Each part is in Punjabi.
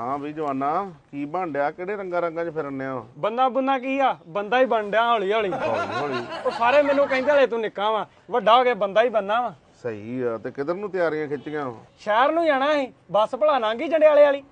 ਹਾਂ ਵੀ ਜਵਾਨਾ ਕੀ ਬਣਡਿਆ ਕਿਹੜੇ ਰੰਗਾ ਰੰਗਾਂ 'ਚ ਫਿਰਨੇ ਆ ਬੰਦਾ ਬੁੰਨਾ ਕੀ ਆ? ਬੰਦਾ ਹੀ ਬਣ ਡਿਆ ਹੌਲੀ ਹੌਲੀ ਹੌਲੀ ਉਹ ਸਾਰੇ ਮੈਨੂੰ ਕਹਿੰਦੇ ਹਲੇ ਤੂੰ ਨਿੱਕਾ ਵਾ। ਵੱਡਾ ਹੋ ਕੇ ਬੰਦਾ ਹੀ ਬੰਨਾ ਵਾ। ਸਹੀ ਆ ਤੇ ਕਿਧਰ ਨੂੰ ਤਿਆਰੀਆਂ ਖਿੱਚੀਆਂ? ਸ਼ਹਿਰ ਨੂੰ ਜਾਣਾ ਸੀ। ਬੱਸ ਭਲਾ ਲੰਘੀ ਜੰਡਿਆਲੇ ਵਾਲੀ।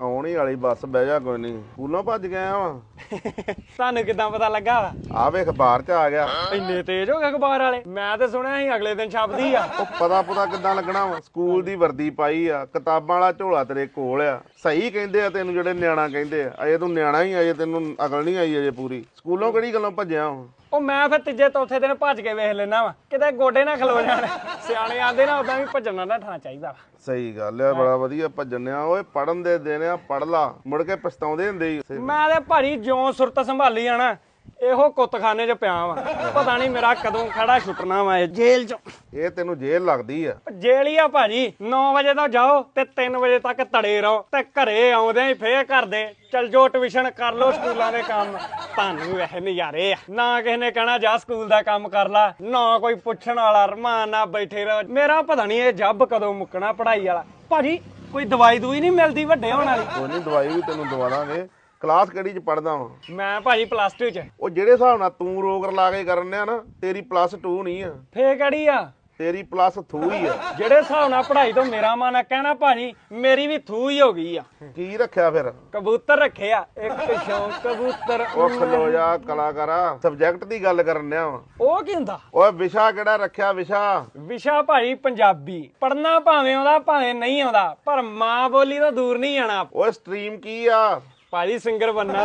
ਆਉਣ ਵਾਲੀ ਬੱਸ ਬਹਿ ਜਾ ਕੋਈ ਨਹੀਂ। ਸਕੂਲੋਂ ਭੱਜ ਗਿਆ ਵਾ। ਤੁਹਾਨੂੰ ਕਿਦਾਂ ਪਤਾ ਲੱਗਾ ਵਾ? ਆ ਵੇ ਅਖਬਾਰ 'ਚ ਆ ਗਿਆ। ਇੰਨੇ ਤੇਜ਼ ਹੋ ਗਏ ਅਖਬਾਰ ਵਾਲੇ। ਮੈਂ ਤੇ ਸੁਣਿਆ ਸੀ ਅਗਲੇ ਦਿਨ ਛਪਦੀ ਆ। ਉਹ ਪਤਾ ਪਤਾ ਕਿੱਦਾਂ ਲੱਗਣਾ ਵਾ। ਸਕੂਲ ਦੀ ਵਰਦੀ ਪਾਈ ਆ। ਕਿਤਾਬਾਂ ਵਾਲਾ ਝੋਲਾ ਤੇਰੇ ਕੋਲ ਆ। ਸਹੀ ਕਹਿੰਦੇ ਆ ਤੈਨੂੰ ਜਿਹੜੇ ਨਿਆਣਾ ਕਹਿੰਦੇ ਆ। ਅਜੇ ਤੂੰ ਨਿਆਣਾ ਹੀ ਆ, ਅਜੇ ਤੈਨੂੰ ਅਕਲ ਨਹੀਂ ਆਈ ਅਜੇ ਪੂਰੀ। ਸਕੂਲੋਂ ਕਿਹੜੀ ਗੱਲੋਂ ਭੱਜਿਆ ਵਾ? ਉਹ ਮੈਂ ਫਿਰ ਤੀਜੇ ਚੌਥੇ ਦਿਨ ਭੱਜ ਕੇ ਵੇਖ ਲੈਣਾ ਵਾ। ਕਿਤੇ ਗੋਡੇ ਨਾ ਖਲੋ ਜਾਣ। ਸਿਆਣੇ ਆਂਦੇ ਨਾ ਉਦਾਂ ਵੀ ਭੱਜਣਾ ਨਾ ਠਾਣਾ ਚਾਹੀਦਾ ਵਾ। ਸਹੀ ਗੱਲ ਆ ਬੜਾ ਵਧੀਆ ਭੱਜਣ ਆ ਓਏ ਪੜਨ ਦੇ ਦਿਨ ਆ ਪੜ ਲਾ। ਮੁੜ ਕੇ ਪਛਤਾਉਂਦੇ ਹੁੰਦੇ ਮੈਂ ਤੇ ਭਾਰੀ ਜਿਉਂ ਸੁਰਤ ਸੰਭਾਲੀ ਆਣਾ ਇਹੋ ਕੁੱਤਖਾਨੇ 'ਚ ਪਿਆ ਵਾਂ। ਪਤਾ ਨਹੀਂ ਮੇਰਾ ਕਦੋਂ ਖੜਾ ਛੁੱਟਣਾ ਵਾ ਇਹ ਜੇਲ੍ਹ 'ਚ। ਇਹ ਤੈਨੂੰ ਜੇਲ੍ਹ ਲੱਗਦੀ ਆ। ਜੇਲ੍ਹ ਹੀ ਆ ਭਾਜੀ। 9 ਵਜੇ ਤੋਂ ਜਾਓ ਤੇ 3 ਵਜੇ ਤੱਕ ਤੜੇ ਰਹੋ ਤੇ ਘਰੇ ਆਉਂਦੇ ਹੀ ਫੇਰ ਘਰ ਦੇ ਚਲ ਜੋ ਟਿਊਸ਼ਨ ਕਰ ਲੋ ਸਕੂਲਾਂ ਦੇ ਕੰਮ। ਤੁਹਾਨੂੰ ਵੈਸੇ ਨਜ਼ਾਰੇ ਆ। ਨਾ ਕਿਸੇ ਨੇ ਕਹਿਣਾ ਜਾ ਸਕੂਲ ਦਾ ਕੰਮ ਕਰ ਲਾ। ਨਾ ਕੋਈ ਪੁੱਛਣ ਵਾਲਾ ਰਮਾਨ ਨਾਲ ਬੈਠੇ ਰਹੋ। ਮੇਰਾ ਪਤਾ ਨਹੀਂ ਇਹ ਜੱਬ ਕਦੋਂ ਮੁੱਕਣਾ ਪੜ੍ਹਾਈ ਵਾਲਾ। ਭਾਜੀ ਕੋਈ ਦਵਾਈ ਦੂਈ ਨਹੀਂ ਮਿਲਦੀ ਵੱਡੇ ਹੋਣ ਵਾਲੀ? ਕੋਈ ਨਹੀਂ ਦਵਾਈ ਵੀ ਤੈਨੂੰ ਦਵਾ ਦਾਂਗੇ। ਕਲਾਸ ਕਿਹੜੀ ਚ ਪੜਦਾ ਵਾਂ? ਮੈਂ ਭਾਜੀ ਪਲੱਸ 2 ਚ। ਉਹ ਜਿਹੜੇ ਹਿਸਾਬ ਨਾਲ ਤੂੰ ਰੋਗ ਲਾ ਕੇ ਕਰਨ ਆ ਨਾ ਤੇਰੀ ਪਲੱਸ 2 ਨਹੀਂ ਆ। ਫੇਰ ਕਿਹੜੀ ਆ? ਤੇਰੀ ਪਲੱਸ 2 ਹੀ ਆ। ਜਿਹੜੇ ਹਿਸਾਬ ਨਾਲ ਪੜ੍ਹਾਈ ਤੋਂ ਮੇਰਾ ਮਨ ਆ ਕਹਿਣਾ ਭਾਜੀ ਮੇਰੀ ਵੀ ਥੂ ਹੀ ਹੋ ਗਈ ਆ। ਕੀ ਰੱਖਿਆ ਫਿਰ? ਕਬੂਤਰ ਰੱਖੇ ਆ ਇੱਕ ਸ਼ੌਂਕ ਕਬੂਤਰ ਉਹ ਖਲੋ ਜਾ ਕਲਾਕਾਰਾ ਸਬਜੈਕਟ ਦੀ ਗੱਲ ਕਰਨ ਆ ਵਾਂ। ਉਹ ਕੀ ਹੁੰਦਾ? ਓਏ ਵਿਸ਼ਾ ਕਿਹੜਾ ਰੱਖਿਆ ਵਿਸ਼ਾ? ਵਿਸ਼ਾ ਭਾਈ ਪੰਜਾਬੀ। ਪੜਨਾ ਭਾਵੇਂ ਆਉਂਦਾ ਭਾਵੇਂ ਨਹੀਂ ਆਉਂਦਾ ਪਰ ਮਾਂ ਬੋਲੀ ਤੋਂ ਦੂਰ ਨਹੀਂ ਜਾਣਾ। ਓਏ ਸਟਰੀਮ ਕੀ ਆ? ਭਾਜੀ ਸਿੰਗਰ ਬੰਨਾ।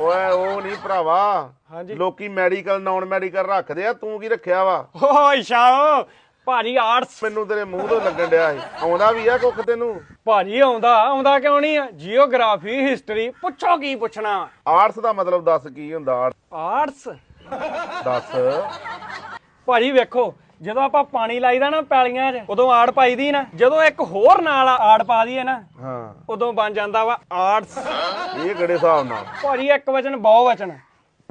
ਓਏ ਉਹ ਨਹੀਂ ਭਰਾਵਾ। ਹਾਂਜੀ। ਲੋਕੀ ਮੈਡੀਕਲ ਨਾਨ ਮੈਡੀਕਲ ਰੱਖਦੇ ਆ ਤੂੰ ਕੀ ਰੱਖਿਆ ਵਾ? ਓ ਇਸ਼ਾਓ ਭਾਜੀ ਆਰਟਸ ਮੈਨੂੰ ਤੇਰੇ ਮੂੰਹ ਤੋਂ ਲੱਗਣ ਡਿਆ ਸੀ। ਆਉਂਦਾ ਵੀ ਆ ਕੁੱਖ ਤੈਨੂੰ? ਭਾਜੀ ਆਉਂਦਾ ਆਉਂਦਾ ਕਿਉਂ ਨਹੀਂ ਆ? ਜੀਓਗ੍ਰਾਫੀ ਹਿਸਟਰੀ ਪੁੱਛੋ ਕੀ ਪੁੱਛਣਾ। ਆਰਟਸ ਦਾ ਮਤਲਬ ਦੱਸ ਕੀ ਹੁੰਦਾ? ਆਰਟਸ ਦੱਸ। ਭਾਜੀ ਵੇਖੋ ਜਦੋਂ ਆਪਾਂ ਪਾਣੀ ਲਾਈਦਾ ਨਾ ਪੈਲੀਆਂ 'ਚ ਉਦੋਂ ਆੜ ਪਾਈਦੀ ਨਾ। ਜਦੋਂ ਇੱਕ ਹੋਰ ਨਾਲ ਆੜ ਪਾ ਦਈਏ ਨਾ ਹਾਂ। ਉਦੋਂ ਬਣ ਜਾਂਦਾ ਵਾ ਆਰਟਸ ਇਹ ਕਿਹੜੇ ਹਿਸਾਬ ਨਾਲ? ਭਾਜੀ ਇੱਕ ਵਚਨ ਬਹੁ ਵਚਨ।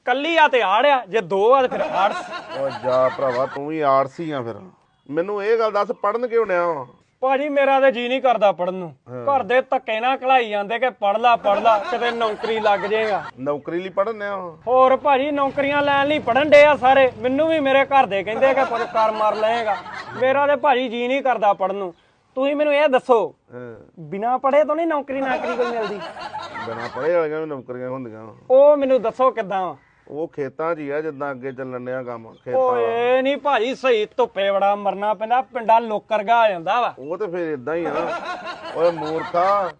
ਕੱਲੀ ਆ ਤੇ ਆੜ ਆ ਜੇ ਦੋ ਆ ਤੇ ਫਿਰ ਆਰਟਸ ਓ ਜਾ ਭਰਾਵਾ ਤੂੰ ਵੀ ਹੀ ਆ ਫਿਰ। ਮੈਨੂੰ ਇਹ ਗੱਲ ਦੱਸ ਪੜਨ ਕਿਉਂ ਡਿਆ ਵਾ? ਭਾਜੀ ਮੇਰਾ ਤੇ ਜੀ ਨਹੀਂ ਕਰਦਾ ਪੜਨ ਨੂੰ। ਘਰ ਦੇ ਧੱਕੇ ਨਾਲ ਕਲਾਈ ਜਾਂਦੇ ਕਿ ਪੜ ਲਾ ਪੜ ਲਾ ਕਿਤੇ ਨੌਕਰੀ ਲੱਗ ਜਾਏਗਾ। ਨੌਕਰੀ ਲਈ ਪੜਨ ਆ ਵਾ ਹੋਰ ਭਾਜੀ ਨੌਕਰੀਆਂ ਲੈਣ ਲਈ ਪੜਨ ਡੇ ਆ ਸਾਰੇ। ਮੈਨੂੰ ਵੀ ਮੇਰੇ ਘਰ ਦੇ ਕਹਿੰਦੇ ਕਿ ਪੁੱਤ ਕਰ ਮਾਰ ਲਏਗਾ। ਮੇਰਾ ਤੇ ਭਾਜੀ ਜੀ ਨਹੀਂ ਕਰਦਾ ਪੜਨ ਨੂੰ। ਤੁਸੀਂ ਮੈਨੂੰ ਇਹ ਦੱਸੋ ਬਿਨਾ ਪੜੇ ਤੋਂ ਨਹੀਂ ਨੌਕਰੀ ਨਾਕਰੀ ਕੋਈ ਮਿਲਦੀ? ਬਿਨਾਂ ਪੜ੍ਹੇ ਵਾਲੀਆਂ ਵੀ ਨੌਕਰੀਆਂ ਹੁੰਦੀਆਂ। ਉਹ ਮੈਨੂੰ ਦੱਸੋ ਕਿੱਦਾਂ ਉਹ ਖੇਤਾਂ 'ਚ ਹੀ ਆ ਜਿੱਦਾਂ ਅੱਗੇ ਚੱਲਣ ਡਿਆ ਕੰਮ ਖੇਤਾਂ ਵਾਲਾ। ਓਏ ਨਹੀਂ ਭਾਜੀ ਸਹੀ ਧੁੱਪੇ ਬੜਾ ਮਰਨਾ ਪੈਂਦਾ ਪਿੰਡਾ ਲੋਕਰਗਾ ਆ ਜਾਂਦਾ ਵਾ ਉਹ ਤੇ ਫਿਰ ਇਦਾਂ ਹੀ ਆ ਓਏ ਮੂਰਖਾ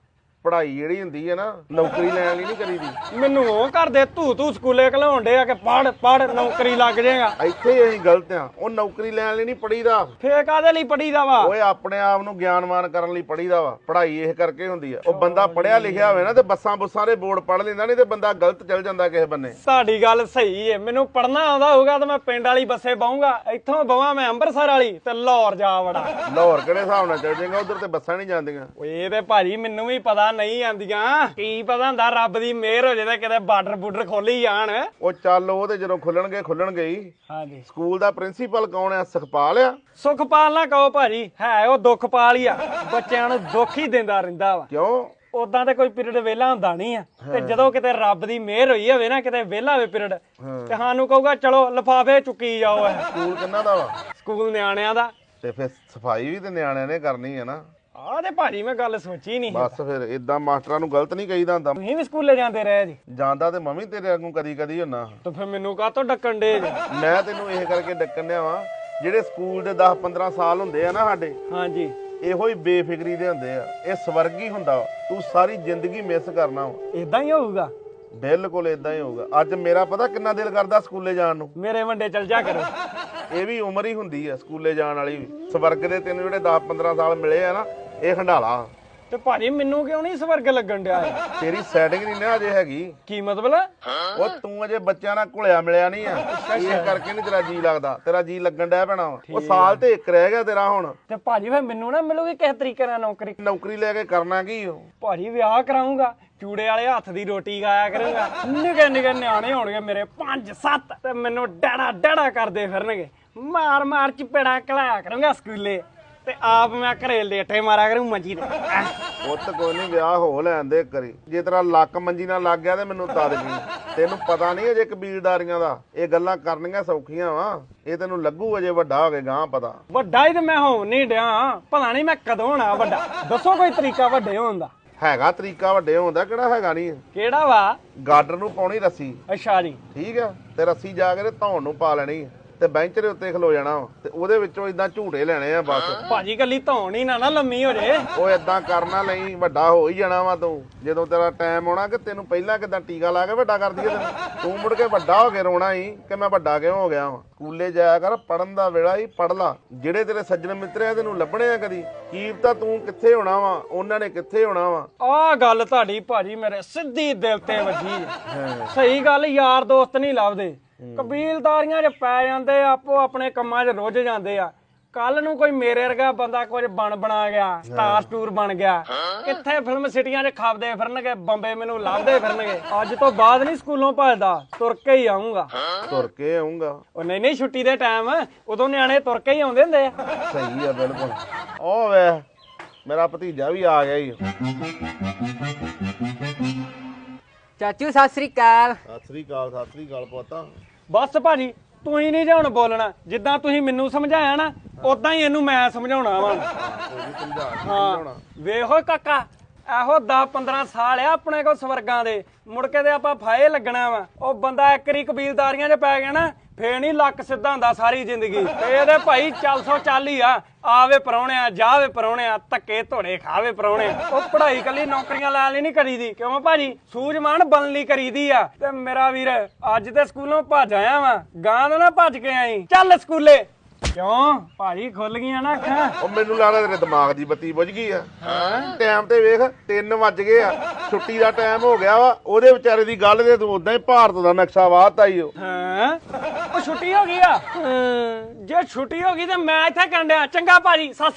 ਪੜ੍ਹਾਈ ਜਿਹੜੀ ਹੁੰਦੀ ਹੈ ਨਾ ਨੌਕਰੀ ਲੈਣ ਲਈ ਨਹੀਂ ਕਰੀਦੀ। ਮੈਨੂੰ ਉਹ ਕਰਦੇ ਧੂ ਧੂ ਸਕੂਲੇ ਘਲਾਉਣ ਡੇ ਆ ਕਿ ਪੜ ਪੜ ਨੌਕਰੀ ਲੱਗ ਜਾਏਗਾ। ਇੱਥੇ ਹੀ ਅਸੀਂ ਗਲਤ ਆ। ਉਹ ਨੌਕਰੀ ਲੈਣ ਲਈ ਨਹੀਂ ਪੜੀਦਾ ਫੇਰ ਕਾਦੇ ਲਈ ਪੜੀਦਾ ਵਾ? ਓਏ ਆਪਣੇ ਆਪ ਨੂੰ ਗਿਆਨਵਾਨ ਕਰਨ ਲਈ ਪੜੀਦਾ ਵਾ। ਪੜ੍ਹਾਈ ਇਹ ਕਰਕੇ ਹੁੰਦੀ ਆ। ਉਹ ਬੰਦਾ ਪੜਿਆ ਲਿਖਿਆ ਹੋਵੇ ਨਾ ਤੇ ਬੱਸਾਂ ਬੁੱਸਾਂ ਦੇ ਬੋਰਡ ਪੜ੍ਹ ਲੈਂਦਾ ਨਹੀਂ ਤੇ ਬੰਦਾ ਗਲਤ ਚੱਲ ਜਾਂਦਾ ਕਿਸੇ ਬੰਨੇ। ਤੁਹਾਡੀ ਗੱਲ ਸਹੀ ਏ। ਮੈਨੂੰ ਪੜਨਾ ਆਉਂਦਾ ਹੋਊਗਾ ਤਾਂ ਮੈਂ ਪਿੰਡ ਵਾਲੀ ਬੱਸੇ ਬਾਉਂਗਾ ਇੱਥੋਂ ਬਵਾਂ ਮੈਂ ਅੰਮ੍ਰਿਤਸਰ ਵਾਲੀ ਤੇ ਲਾਹੌਰ ਜਾ ਵੜਾ। ਲਾਹੌਰ ਕਿਹੜੇ ਹਿਸਾਬ ਨਾਲ ਚੱਲ ਜਾਏਗਾ? ਉਧਰ ਤੇ ਬੱਸਾਂ ਨਹੀਂ ਜਾਂਦੀਆਂ। ਓਏ ਤੇ ਭਾਜੀ ਮੈਨੂੰ ਵੀ ਪਤਾ ਨਹੀਂ ਆਂਦੀਆਂ ਕੀ ਪਤਾ ਹੁੰਦਾ ਰੱਬ ਦੀ ਮਿਹਰ ਹੋ ਜੇ ਤੇ ਕਿਤੇ ਬਾਰਡਰ ਬੂਡਰ ਖੋਲੀ ਜਾਣ। ਉਹ ਚੱਲ ਉਹ ਤੇ ਜਦੋਂ ਖੁੱਲਣਗੇ ਖੁੱਲਣਗੇ ਹੀ। ਹਾਂਜੀ। ਸਕੂਲ ਦਾ ਪ੍ਰਿੰਸੀਪਲ ਕੌਣ ਆ? ਸੁਖਪਾਲ ਆ? ਸੁਖਪਾਲ ਨਾ ਕਹੋ ਭਾਜੀ ਹੈ ਉਹ ਦੁੱਖਪਾਲ ਹੀ ਆ। ਬੱਚਿਆਂ ਨੂੰ ਦੁੱਖ ਹੀ ਦਿੰਦਾ ਰਹਿੰਦਾ ਵਾ। ਕਿਉਂ? ਉਦਾਂ ਤੇ ਕੋਈ ਪੀਰੀਅਡ ਵਿਹਲਾ ਹੁੰਦਾ ਨਹੀਂ ਆ। ਤੇ ਜਦੋਂ ਕਿਤੇ ਰੱਬ ਦੀ ਮਿਹਰ ਹੋਈ ਹੋਵੇ ਨਾ ਕਿਤੇ ਵਿਹਲਾ ਹੋਵੇ ਪੀਰੀਅਡ ਤੇ ਸਾਨੂੰ ਕਹੂਗਾ ਚਲੋ ਲਫਾਫੇ ਚੁੱਕੀ ਜਾਓ ਸਕੂਲ ਕਿੰਨਾ ਦਾ ਵਾ? ਸਕੂਲ ਨਿਆਣਿਆਂ ਦਾ। ਤੇ ਫਿਰ ਸਫ਼ਾਈ ਵੀ ਤੇ ਨਿਆਣਿਆਂ ਨੇ ਕਰਨੀ ਹੈ ਨਾ। ਆਹ ਤੇ ਭਾਜੀ ਮੈਂ ਗੱਲ ਸੋਚੀ ਨਹੀਂ ਬਸ ਫਿਰ ਇਦਾਂ ਮਾਸਟਰਾਂ ਨੂੰ ਗਲਤ ਨਹੀਂ ਕਹੀਦਾ ਹੁੰਦਾ। ਤੁਸੀਂ ਵੀ ਸਕੂਲੇ ਜਾਂਦੇ ਰਹੇ ਜੀ। ਜਾਂਦਾ ਤੇ ਮੰਮੀ ਤੇਰੇ ਵਾਂਗੂ ਕਦੀ ਕਦੀ ਹੁੰਨਾ ਤਾਂ ਫਿਰ ਮੈਨੂੰ ਕਾਹਤੋਂ ਡੱਕਣ ਦੇ ਜੀ? ਮੈਂ ਤੈਨੂੰ ਇਹ ਕਰਕੇ ਡੱਕਣ ਡਿਆ ਵਾਂ ਜਿਹੜੇ ਸਕੂਲ ਦੇ 10 15 ਸਾਲ ਹੁੰਦੇ ਆ ਨਾ ਸਾਡੇ ਹਾਂਜੀ। ਇਹੋ ਹੀ ਬੇਫਿਕਰੀ ਦੇ ਹੁੰਦੇ ਆ। ਇਹ ਸਵਰਗ ਹੀ ਹੁੰਦਾ ਵਾ। ਤੂੰ ਸਾਰੀ ਜ਼ਿੰਦਗੀ ਮਿਸ ਕਰਨਾ ਵਾ। ਇਦਾਂ ਹੀ ਹੋਊਗਾ? ਬਿਲਕੁਲ ਇਦਾਂ ਹੀ ਹੋਊਗਾ। ਅੱਜ ਮੇਰਾ ਪਤਾ ਕਿੰਨਾ ਦਿਲ ਕਰਦਾ ਸਕੂਲੇ ਜਾਣ ਨੂੰ। ਮੇਰੇ ਵੰਡੇ ਚਲ ਜਾ ਕਰੋ। ਇਹ ਵੀ ਉਮਰ ਹੀ ਹੁੰਦੀ ਆ ਸਕੂਲੇ ਜਾਣ ਵਾਲੀ। ਵੀ ਸਵਰਗ ਦੇ ਤੈਨੂੰ ਜਿਹੜੇ 10 15 ਸਾਲ ਮਿਲੇ ਆ ਨਾ ਇਹ ਹੰਡਾਲਾ ਤੇ ਭਾਜੀ ਮੈਨੂੰ ਕਿਉਂ ਨਹੀਂ ਸਵਰਗ ਲੱਗਣ ਡਿਆ? ਤੇਰੀ ਸੈਟਿੰਗ ਨਹੀਂ ਨਾ ਅਜੇ ਹੈਗੀ। ਕੀ ਮਤਲਬ? ਉਹ ਤੂੰ ਅਜੇ ਬੱਚਿਆਂ ਨਾਲ ਘੁਲਿਆ ਮਿਲਿਆ ਨਹੀਂ ਆ। ਇਸ ਕਰਕੇ ਨਹੀਂ ਤੇਰਾ ਜੀ ਲੱਗਦਾ। ਤੇਰਾ ਜੀ ਲੱਗਣ ਡਿਆ ਪੈਣਾ ਉਹ ਸਾਲ ਤੇ ਇੱਕ ਰਹਿ ਗਿਆ ਤੇਰਾ ਹੁਣ। ਤੇ ਭਾਜੀ ਫਿਰ ਮੈਨੂੰ ਨਾ ਮਿਲੂਗੀ ਕਿਸ ਤਰੀਕੇ ਨਾਲ ਨੌਕਰੀ? ਨੌਕਰੀ ਲੈ ਕੇ ਕਰਨਾ ਕੀ ਓ? ਭਾਜੀ ਵਿਆਹ ਕਰਾਉਂਗਾ ਚੂੜੇ ਵਾਲੇ ਹੱਥ ਦੀ ਰੋਟੀ ਖਾਇਆ ਕਰੂੰਗਾ। ਨਿੱਕੇ ਨਿੱਕੇ ਨਿਆਣੇ ਹੋਣਗੇ ਮੇਰੇ। 5 7 ਤੇ ਮੈਨੂੰ ਡੜਾ ਡੜਾ ਕਰਦੇ ਫਿਰਨਗੇ। ਮਾਰ ਮਾਰ ਚਪੇੜਾ ਕਲਾਇਆ ਕਰੂੰਗਾ ਸਕੂਲੇ। ਤੇ ਆਪ ਮੈਂ ਘਰੇ ਲੇਟੇ ਮਾਰਿਆ ਕਰੂੰ ਮੰਜੀ ਤੇ। ਪੁੱਤ ਕੋਈ ਨਹੀਂ ਵਿਆਹ ਹੋ ਲੈਣ ਦੇ ਕਰੀ ਜੇ ਤੇਰਾ ਲੱਕ ਮੰਜੀ ਨਾਲ ਲੱਗ ਗਿਆ ਤੇ ਮੈਨੂੰ ਤਦ ਜੀ ਤੈਨੂੰ ਪਤਾ ਨਹੀਂ ਅਜੇ ਕਬੀਲਦਾਰੀਆਂ ਦਾ। ਇਹ ਗੱਲਾਂ ਕਰਨੀਆਂ ਸੌਖੀਆਂ ਵਾ। ਇਹ ਤੈਨੂੰ ਲੱਗੂ ਅਜੇ ਵੱਡਾ ਹੋ ਕੇ ਗਾਂ ਪਤਾ। ਵੱਡਾ ਹੀ ਤੇ ਮੈਂ ਹੋਣ ਨਹੀਂ ਡਿਆ। ਪਤਾ ਨਹੀਂ ਮੈਂ ਕਦੋਂ ਹੋਣਾ ਵੱਡਾ। ਦੱਸੋ ਕੋਈ ਤਰੀਕਾ ਵੱਡੇ ਹੋਣ ਦਾ। ਹੈਗਾ ਤਰੀਕਾ ਵੱਡੇ ਹੋਣ ਦਾ ਕਿਹੜਾ ਹੈਗਾ ਨਹੀਂ ਕਿਹੜਾ ਵਾ? ਗਾਡਰ ਨੂੰ ਪਾਉਣੀ ਰੱਸੀ। ਅੱਛਾ ਜੀ। ਠੀਕ ਆ। ਤੇ ਰੱਸੀ ਜਾ ਕੇ ਤੇ ਧੌਣ ਨੂੰ ਪਾ ਲੈਣੀ। ਤੇ ਬੈਂਚ ਦੇ ਉੱਤੇ ਖਲੋ ਜਾਣਾ ਵਾ, ਤੇ ਉਹਦੇ ਵਿੱਚੋਂ ਇਦਾਂ ਝੂਟੇ ਲੈਣੇ ਆ ਬਸ। ਭਾਜੀ ਕੱਲੀ ਧੌਣ ਹੀ ਨਾ ਨਾ ਲੰਮੀ ਹੋ ਜੇ। ਉਹ ਇਦਾਂ ਕਰਨਾ ਲਈ ਵੱਡਾ ਹੋ ਹੀ ਜਾਣਾ ਵਾ ਤੂੰ। ਜਦੋਂ ਤੇਰਾ ਟਾਈਮ ਆਉਣਾ ਕਿ ਤੈਨੂੰ ਪਹਿਲਾਂ ਕਿਦਾਂ ਟੀਕਾ ਲਾ ਕੇ ਵੱਡਾ ਕਰ ਦਈਏ ਤੈਨੂੰ? ਤੂੰ ਮੁੜ ਕੇ ਵੱਡਾ ਹੋ ਕੇ ਰੋਣਾ ਹੀ ਕਿ ਮੈਂ ਵੱਡਾ ਕਿਉਂ ਹੋ ਗਿਆ ਵਾਂ? ਸਕੂਲੇ ਜਾਇਆ ਕਰ ਪੜਨ ਦਾ ਵੇਲਾ ਹੀ ਪੜ ਲਾ। ਜਿਹੜੇ ਤੇਰੇ ਸੱਜਣ ਮਿੱਤਰ ਆ ਤੈਨੂੰ ਲੱਭਣੇ ਆ ਕਦੀ? ਕੀ ਪਤਾ ਤੂੰ ਕਿੱਥੇ ਹੋਣਾ ਵਾ? ਉਹਨਾਂ ਨੇ ਕਿੱਥੇ ਹੋਣਾ ਵਾ? ਆਹ ਗੱਲ ਤੁਹਾਡੀ ਭਾਜੀ ਮੇਰੇ ਸਿੱਧੀ ਦਿਲ ਤੇ ਵੱਜੀ। ਸਹੀ ਗੱਲ ਯਾਰ ਦੋਸਤ ਨਹੀਂ ਲੱਭਦੇ। ਕਬੀਲਦਾਰੀਆਂ 'ਚ ਪੈ ਜਾਂਦੇ ਆਪੋ ਆਪਣੇ ਕੰਮਾਂ 'ਚ ਰੁੱਝ ਜਾਂਦੇ ਆ। ਕੱਲ ਨੂੰ ਕੋਈ ਮੇਰੇ ਵਰਗਾ ਬੰਦਾ ਕੁਝ ਬਣ ਬਣਾ ਗਿਆ ਸਟਾਰ ਟੂਰ ਬਣ ਗਿਆ ਕਿੱਥੇ ਫਿਲਮ ਸਿਟੀਆਂ 'ਚ ਖਾਪਦੇ ਫਿਰਨਗੇ ਬੰਬੇ ਮੈਨੂੰ ਲੱਭਦੇ ਫਿਰਨਗੇ। ਅੱਜ ਤੋਂ ਬਾਅਦ ਨਹੀਂ ਸਕੂਲੋਂ ਭੱਜਦਾ ਤੁਰ ਕੇ ਹੀ ਆਉਂਗਾ ਤੁਰ ਕੇ ਆਉਂਗਾ ਉਹ ਨਹੀਂ ਨਹੀਂ ਛੁੱਟੀ ਦੇ ਟਾਈਮ ਉਦੋਂ ਨਿਆਣੇ ਤੁਰ ਕੇ ਹੀ ਆਉਂਦੇ ਹੁੰਦੇ ਆ। ਸਹੀ ਆ ਬਿਲਕੁਲ। ਉਹ ਵੇ ਮੇਰਾ ਭਤੀਜਾ ਵੀ ਆ ਗਿਆ ਹੀ ਚਾਚੂ ਸਤਿ ਸ੍ਰੀ ਅਕਾਲ। ਸਤਿ ਸ੍ਰੀ ਅਕਾਲ ਸਤਿ ਸ੍ਰੀ ਅਕਾਲ ਪੁੱਤ। ਬਸ ਭਾਜੀ ਤੁਸੀਂ ਨਹੀਂ ਜੇ ਹੁਣ ਬੋਲਣਾ ਜਿੱਦਾਂ ਤੁਸੀਂ ਮੈਨੂੰ ਸਮਝਾਇਆ ਨਾ ਉਦਾਂ ਹੀ ਇਹਨੂੰ ਮੈਂ ਸਮਝਾਉਣਾ ਵਾ। ਹਾਂ ਵੇਖੋ ਕਾਕਾ। ਇਹੋ 10 15 ਸਾਲ ਆ ਆਪਣੇ ਕੋ ਸਵਰਗਾਂ ਦੇ। ਮੁੜ ਕੇ ਤੇ ਆਪਾਂ ਫਾਏ ਲੱਗਣਾ ਵਾ। ਉਹ ਬੰਦਾ ਇੱਕ ਕਬੀਲਦਾਰੀਆਂ 'ਚ ਪੈ ਗਿਆ ਨਾ, ਫੇਰ ਨਹੀਂ ਲੱਕ ਸਿੱਧਾ ਹੁੰਦਾ ਸਾਰੀ ਜ਼ਿੰਦਗੀ। ਤੇ ਇਹਦੇ ਭਾਈ ਚੱਲ ਸੋ ਚੱਲ ਹੀ ਆ। ਆਵੇ ਪਰੌਣਿਆ, ਜਾਵੇ ਪਰੌਣਿਆ, ਧੱਕੇ ਧੋੜੇ ਖਾਵੇ ਪਰੌਣਿਆ ਉਹ ਪੜ੍ਹਾਈ ਕੱਲੀ ਨੌਕਰੀਆਂ ਲੈਣ ਲਈ ਨਹੀਂ ਕਰੀਦੀ। ਕਿਉਂ ਭਾਜੀ? ਸੂਝਮਾਨ ਬਣਨ ਲਈ ਕਰੀਦੀ ਆ। ਤੇ ਮੇਰਾ ਵੀਰ, ਅੱਜ ਤੇ ਸਕੂਲੋਂ ਭੱਜ ਆਇਆ ਵਾਂ। ਗਾਂ ਤੋਂ ਨਾ ਭੱਜ ਕੇ ਆਈ। ਚੱਲ ਸਕੂਲੇ। ਕਿਉਂ? ਭਾਜੀ ਖੁੱਲ ਗਈਆਂ ਨਾ ਅੱਖਾਂ। ਉਹ ਮੈਨੂੰ ਲੱਗਦਾ ਤੇਰੇ ਦਿਮਾਗ ਦੀ ਬੱਤੀ ਬੁਝ ਗਈ ਆ। ਟਾਈਮ ਤੇ ਵੇਖ 3 ਵੱਜ ਗਏ ਆ। ਛੁੱਟੀ ਦਾ ਟਾਈਮ ਹੋ ਗਿਆ ਵਾ। ਉਹਦੇ ਵਿਚਾਰੇ ਦੀ ਗੱਲ ਤੇ ਤੂੰ ਉਦਾਂ ਹੀ ਭਾਰਤ ਦਾ ਨਕਸ਼ਾ ਵਾਹਤਾ ਹੀ ਉਹ ਹਾਂ? ਉਹ ਛੁੱਟੀ ਹੋ ਗਈ ਆ? ਜੇ ਛੁੱਟੀ ਹੋ ਗਈ ਤੇ ਮੈਂ ਇੱਥੇ ਕਰਨ ਡਿਆ। ਚੰਗਾ ਭਾਜੀ ਸਤਿ